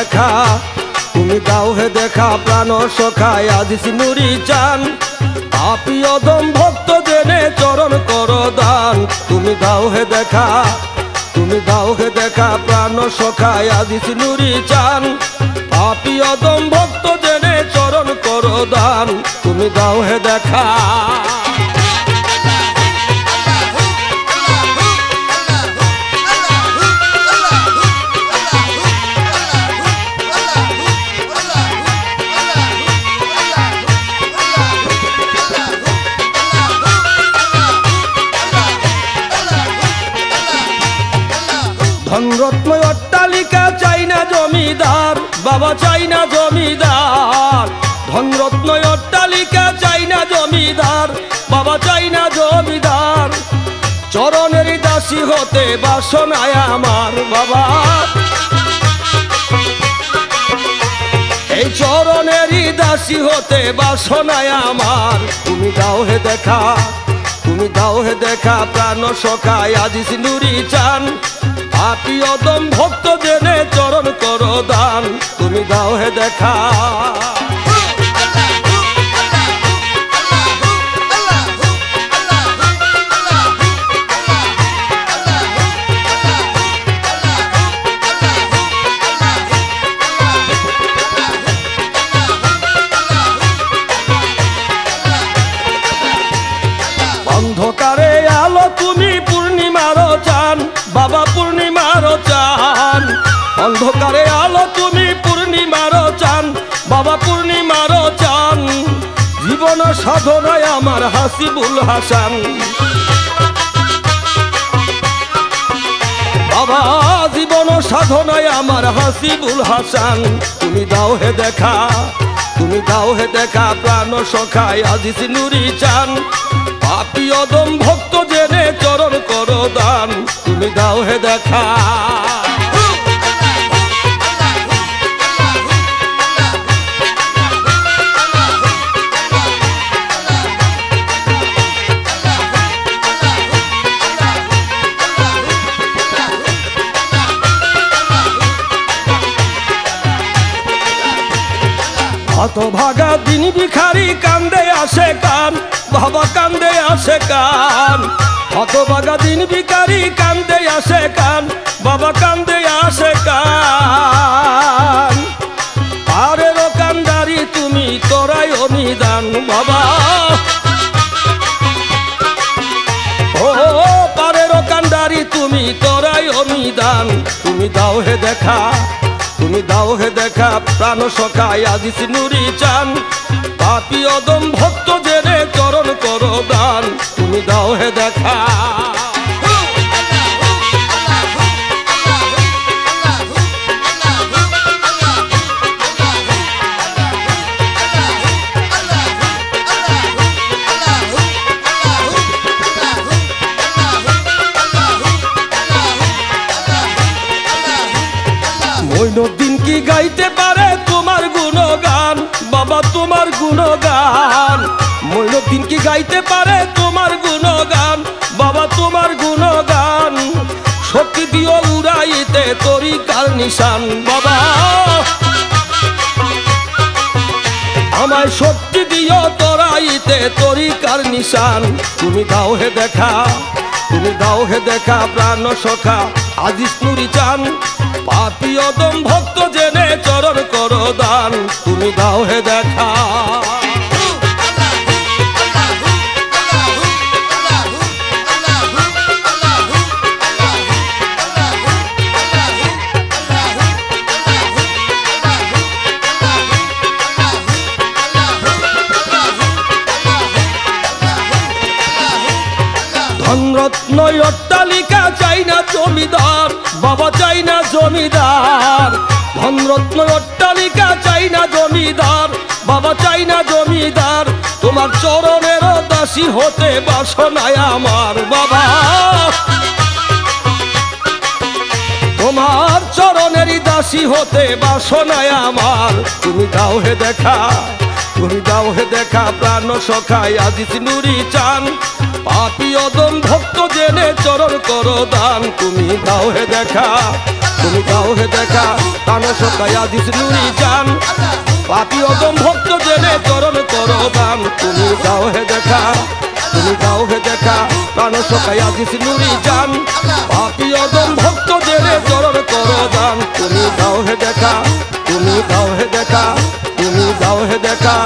দেখা। তুমি দাও হে দেখা, প্রাণ সখায় আদিস নুরি চান। পাপি অদম ভক্ত জেনে চরণ কর দান তুমি দাও হে দেখা, তুমি দাও হে দেখা, প্রাণ সখায় আদিস নুরি চান। পাপি অদম ভক্ত জেনে চরণ কর দান তুমি দাও হে দেখা। ধনরত্ন অট্টালিকা চাই না জমিদার, বাবা চাই না জমিদার। ধনরত্ন অট্টালিকা চাই না জমিদার, বাবা চাই না জমিদার। চরণের দাসী হতে বাসনায় আমার বাবা। এই চরণেরই দাসী হতে বাসনায় আমার। তুমি দাও হে দেখা, তুমি দাও হে দেখা, প্রাণ সখায় আজি সিন্দুরি চান। আপি অদম ভক্ত জেনে চরণ করো দান। তুমি দাও হে দেখা। বাবা পূর্ণিমার চান। অন্ধকারে আলো, তুমি পূর্ণিমার চান। বাবা পূর্ণিমার চান। জীবন সাধনায় আমার হাসিবুল হাসান। বাবা, জীবন সাধনায় আমার হাসিবুল হাসান। তুমি দাও হে দেখা, তুমি দাও হে দেখা, প্রাণ সখায় আজিস নুরি চান। পাপি অদম ভক্ত জেনে চরণ করো দান তুমি দাও হে দেখা। হত ভাগা দিন ভিখারি কান্দে আসে কান। বাবা কান হত ভাগা দিন ভিখারি কান্দে আসে কান বাবা কান্দে আসে কান পারের কান্দারি, তুমি তোরাই অনিদান, বাবা। তুমি তোরাই অনিদান। তুমি দাও হে দেখা, তুমি দাও হে দেখা, প্রাণ সখায় আজিস নুরি চান। পাপি অদম ভক্ত মৈনুদ্দিন কি গাইতে পারে তোমার গুণগান? বাবা, তোমার গুণগান। মৈনুদ্দিন কি গাইতে পারে তোমার গুণগান? বাবা, তোমার গুণগান। শক্তি দিও উড়াইতে তরিকার নিশান। বাবা, আমায় শক্তি দিও তরাইতে তরিকার নিশান। তুমি দাও হে দেখা। তুমি দাও হে দেখা প্রাণ সখা। আজিস নুরি চান পাপি অদম ভক্ত জেনে ধনরত্ন অট্টালিকা চাই না জমিদার, বাবা চাই না জমিদার। ধনরত্ন অট্টালিকা চাই না জমিদার, বাবা চাই না জমিদার। তোমার চরণের দাসী হতে বাসনায় আমার বাবা। তোমার চরণেরই দাসী হতে বাসনায় আমার। তুমি দাও হে দেখা, তুমি দাও হে দেখা, প্রাণ সখায় আজিস নুরি চান। পাপি অদম ভক্ত জেনে চরণ করো দান। তুমি দাও হে দেখা, তুমি দাও হে দেখা সখায় আজিজ নুরি জান। পাপি অদম ভক্ত জেনে চরণ করো দান। তুমি দাও হে দেখা, তুমি দাও হে দেখা সখায় আজিজ নুরি জান। পাপি অদম ভক্ত জেনে চরণ করো দান। তুমি দাও হে দেখা, তুমি দাও হে দেখা, তুমি দাও হে দেখা